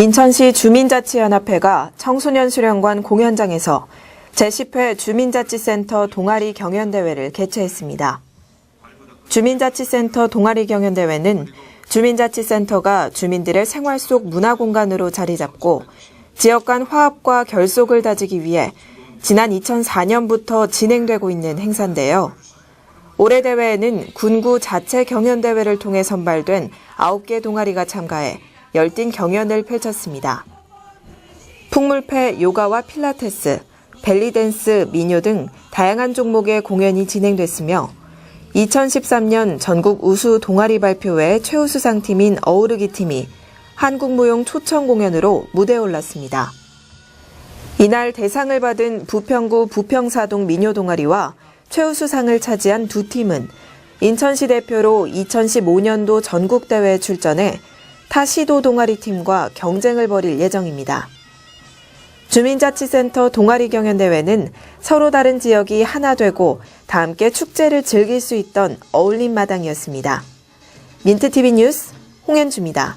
인천시 주민자치연합회가 청소년 수련관 공연장에서 제10회 주민자치센터 동아리 경연대회를 개최했습니다. 주민자치센터 동아리 경연대회는 주민자치센터가 주민들의 생활 속 문화 공간으로 자리 잡고 지역 간 화합과 결속을 다지기 위해 지난 2004년부터 진행되고 있는 행사인데요. 올해 대회에는 군구 자체 경연대회를 통해 선발된 9개 동아리가 참가해 열띤 경연을 펼쳤습니다. 풍물패, 요가와 필라테스, 벨리댄스, 민요 등 다양한 종목의 공연이 진행됐으며 2013년 전국 우수 동아리 발표회 최우수상팀인 어우르기 팀이 한국무용 초청 공연으로 무대에 올랐습니다. 이날 대상을 받은 부평구 부평사동 민요 동아리와 최우수상을 차지한 두 팀은 인천시 대표로 2015년도 전국대회에 출전해 타 시도 동아리 팀과 경쟁을 벌일 예정입니다. 주민자치센터 동아리 경연대회는 서로 다른 지역이 하나 되고 다 함께 축제를 즐길 수 있던 어울림 마당이었습니다. 민트TV 뉴스 홍현주입니다.